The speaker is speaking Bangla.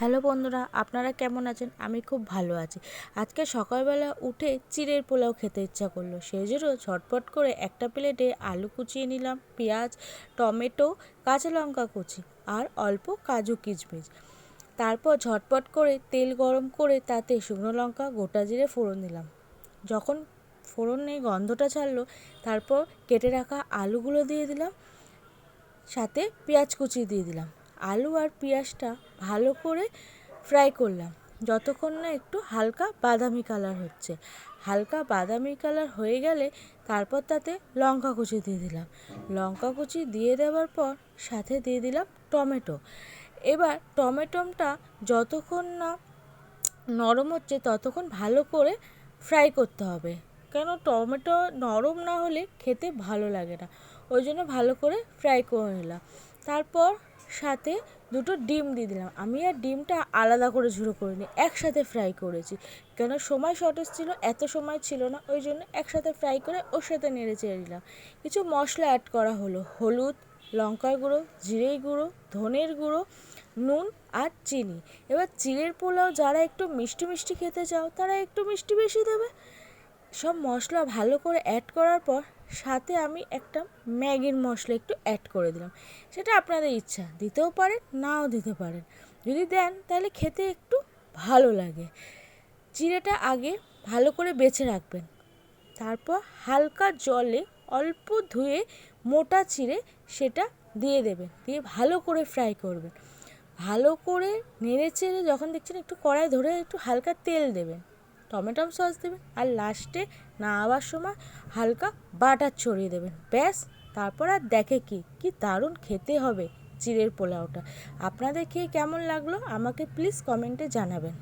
হ্যালো বন্ধুরা, আপনারা কেমন আছেন? আমি খুব ভালো আছি। আজকে সকালবেলা উঠে চিড়ের পোলাও খেতে ইচ্ছা করল। সেই জন্য ঝটপট করে একটা প্লেটে আলু কুচিয়ে নিলাম, পেঁয়াজ, টমেটো, কাঁচা লঙ্কা কুচি আর অল্প কাজু কিচমিচ তারপর ঝটপট করে তেল গরম করে তাতে শুকনো লঙ্কা, গোটা জিরে ফোড়ন দিলাম। যখন ফোড়নে গন্ধটা ছাড়লো, তারপর কেটে রাখা আলুগুলো দিয়ে দিলাম, সাথে পেঁয়াজ কুচি দিয়ে দিলাম। আলু আর পেঁয়াজটা ভালো করে ফ্রাই করলাম। যতক্ষণ না একটু হালকা বাদামি কালার হচ্ছে। হালকা বাদামি কালার হয়ে গেলে তারপর তাতে লঙ্কা কুচি দিয়ে দিলাম। লঙ্কা কুচি দিয়ে দেওয়ার পর সাথে দিয়ে দিলাম টমেটো। এবার টমেটোটা যতক্ষণ না নরম হচ্ছে ততক্ষণ ভালো করে ফ্রাই করতে হবে। কেন টমেটো নরম না হলে খেতে ভালো লাগে না। ওই জন্য ভালো করে ফ্রাই করে নিলাম। তারপর সাথে দুটো ডিম দিয়ে দিলাম। আমি আর ডিমটা আলাদা করে ঝুড়ো করিনি, একসাথে ফ্রাই করেছি। কেন? সময় শর্টেজ ছিল, এত সময় ছিল না, ওই জন্য একসাথে ফ্রাই করে ওর সাথে নেড়ে চেড়ে দিলাম কিছু মশলা অ্যাড করা হলো, হলুদ, লঙ্কার গুঁড়ো, জিরের গুঁড়ো, ধনের গুঁড়ো, নুন আর চিনি। এবার চিড়ের পোলাও যারা একটু মিষ্টি মিষ্টি খেতে চাও, তারা একটু মিষ্টি বেশি দেবে। সব মশলা ভালো করে অ্যাড করার পর সাথে আমি একটা ম্যাগির মশলা একটু অ্যাড করে দিলাম। সেটা আপনাদের ইচ্ছা, দিতেও পারেন, নাও দিতে পারেন। যদি দেন, তাহলে খেতে একটু ভালো লাগে। চিড়েটা আগে ভালো করে বেছে রাখবেন। তারপর হালকা জলে অল্প ধুয়ে মোটা চিড়ে সেটা দিয়ে দেবেন। দিয়ে ভালো করে ফ্রাই করবেন। ভালো করে নেড়ে চেড়ে যখন দেখছেন একটু কড়াই ধরে একটু হালকা তেল দেবেন। টমেটো সস দেবেন আর লাস্টে নামাবার সময় হালকা বাটার ছড়িয়ে দেবেন। ব্যাস, তারপর আর দেখে কি কি দারুণ খেতে হবে চিড়ের পোলাওটা। আপনাদের খেয়ে কেমন লাগল আমাকে প্লিজ কমেন্টে জানাবেন।